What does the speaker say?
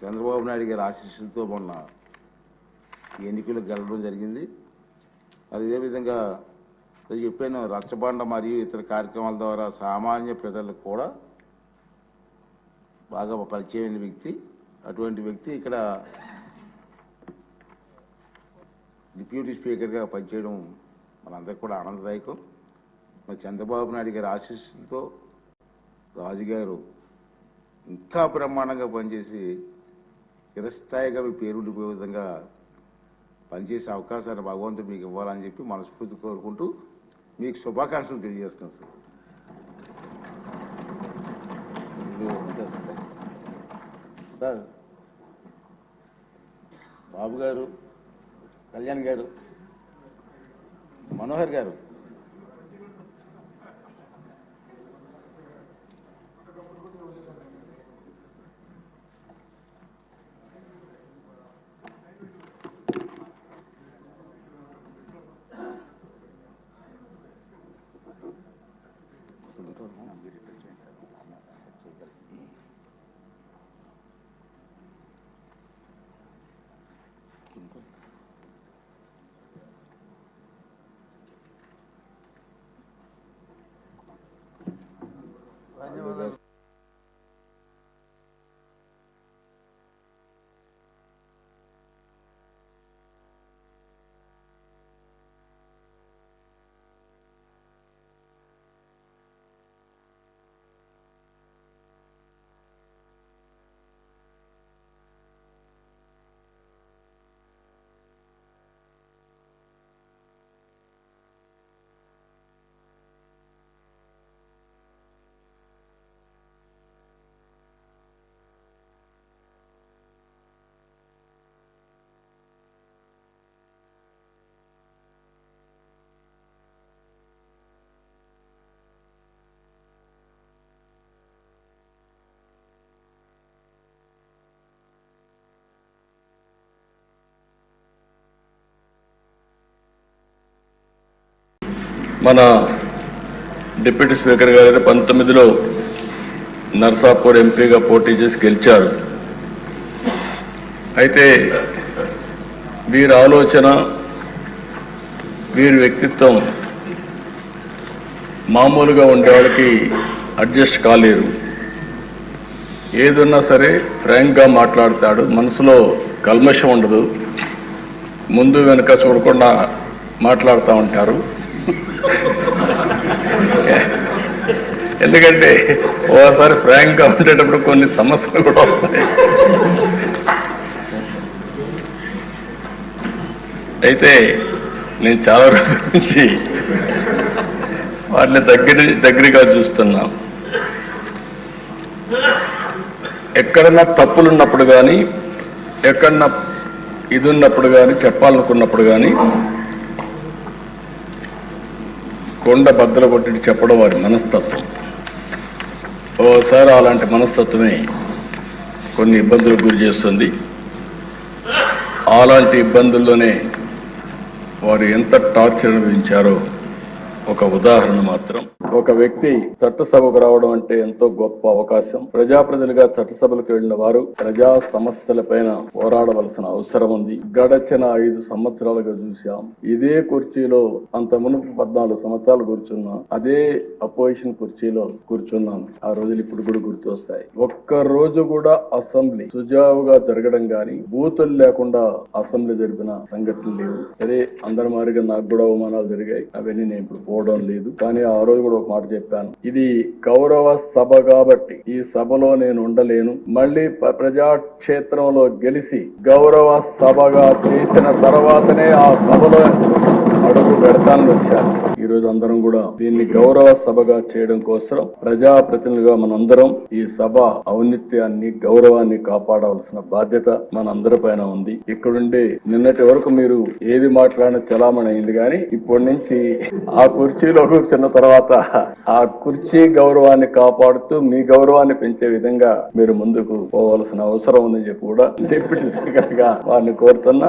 చంద్రబాబు నాయుడు గారి ఆశీస్సులతో మొన్న ఎన్నికలు గెలవడం జరిగింది. అదేవిధంగా ఇదే విధంగా చెప్పాను రచ్చబండ మరియు ఇతర కార్యక్రమాల ద్వారా సామాన్య ప్రజలకు కూడా బాగా పరిచయమైన వ్యక్తి. అటువంటి వ్యక్తి ఇక్కడ డిప్యూటీ స్పీకర్గా పనిచేయడం మనందరికీ కూడా ఆనందదాయకం. మరి చంద్రబాబు నాయుడు గారి ఆశీస్సులతో రాజుగారు ఇంకా బ్రహ్మాండంగా పనిచేసి చిరస్థాయిగా మీ పేరు ఉండిపోయే విధంగా పనిచేసే అవకాశాన్ని భగవంతుడు మీకు ఇవ్వాలని చెప్పి మనస్ఫూర్తి కోరుకుంటూ మీకు శుభాకాంక్షలు తెలియజేస్తున్నాను సార్. సార్ బాబు గారు కళ్యాణ్ గారు మనోహర్ గారు మన డిప్యూటీ స్పీకర్ గారు పంతొమ్మిదిలో నర్సాపూర్ ఎంపీగా పోటీ చేసి గెలిచారు. అయితే వీరి ఆలోచన వీరి వ్యక్తిత్వం మామూలుగా ఉండేవాళ్ళకి అడ్జస్ట్ కాలేరు ఏదున్నా సరే ఫ్రాంక్గా మాట్లాడతాడు మనసులో కల్మషం ఉండదు ముందు వెనుక చూడకుండా మాట్లాడుతూ ఉంటారు. ఎందుకంటే ఓసారి ఫ్రాంక్గా ఉండేటప్పుడు కొన్ని సమస్యలు కూడా వస్తాయి. అయితే నేను చాలా రోజుల నుంచి వాటిని దగ్గర దగ్గరగా చూస్తున్నా. ఎక్కడన్నా తప్పులు ఉన్నప్పుడు కానీ ఎక్కడన్నా ఇది ఉన్నప్పుడు కానీ చెప్పాలనుకున్నప్పుడు కానీ కొండ బద్దలు కొట్టి చెప్పడం వారి మనస్తత్వం. ఓసారి అలాంటి మనస్తత్వమే కొన్ని ఇబ్బందులకు గురి చేస్తుంది. అలాంటి ఇబ్బందుల్లోనే వారు ఎంత టార్చర్ అనుభవించారో ఒక ఉదాహరణ మాత్రం. ఒక వ్యక్తి చట్టసభకు రావడం అంటే ఎంతో గొప్ప అవకాశం. ప్రజాప్రతినిధిగా చట్టసభలకు వెళ్ళిన వారు ప్రజా సమస్యలపైన పోరాడవలసిన అవసరం ఉంది. గడచిన ఐదు సంవత్సరాలుగా చూశాం. ఇదే కుర్చీలో అంత మునుపు పద్నాలుగు సంవత్సరాలు కూర్చున్నా అదే అపోజిషన్ కుర్చీలో కూర్చున్నాను ఆ రోజులు ఇప్పుడు కూడా గుర్తొస్తాయి. ఒక్క రోజు కూడా అసెంబ్లీ సుజావుగా జరగడం గాని బూతులు లేకుండా అసెంబ్లీ జరిపిన సంఘటనలు లేవు. అదే అందరి మారిగా నాకు కూడా అవమానాలు జరిగాయి. అవన్నీ నేను ఇప్పుడు పోవడం లేదు. కానీ ఆ రోజు కూడా ఒక మాట చెప్పాను. ఇది గౌరవ సభ కాబట్టి ఈ సభలో నేను ఉండలేను. మళ్ళీ ప్రజాక్షేత్రంలో గెలిచి గౌరవ సభగా చేసిన తర్వాతనే ఆ సభలో అడుగు పెడతానని వచ్చాను ఈ రోజు అందరం కూడా దీన్ని గౌరవ సభగా చేయడం కోసం ప్రజాప్రతినిధులుగా మనందరం ఈ సభ ఔన్నత్యాన్ని గౌరవాన్ని కాపాడవలసిన బాధ్యత మనందరి పైన ఉంది. ఇక్కడుండి నిన్నటి వరకు మీరు ఏది మాట్లాడిన చలామణి అయింది కానీ ఇప్పటి నుంచి ఆ కుర్చీలో కూర్చున్న తర్వాత ఆ కుర్చీ గౌరవాన్ని కాపాడుతూ మీ గౌరవాన్ని పెంచే విధంగా మీరు ముందుకు పోవలసిన అవసరం ఉందని చెప్పి కూడా డిప్యూటీ స్పీకర్గా వారిని కోరుతున్నా.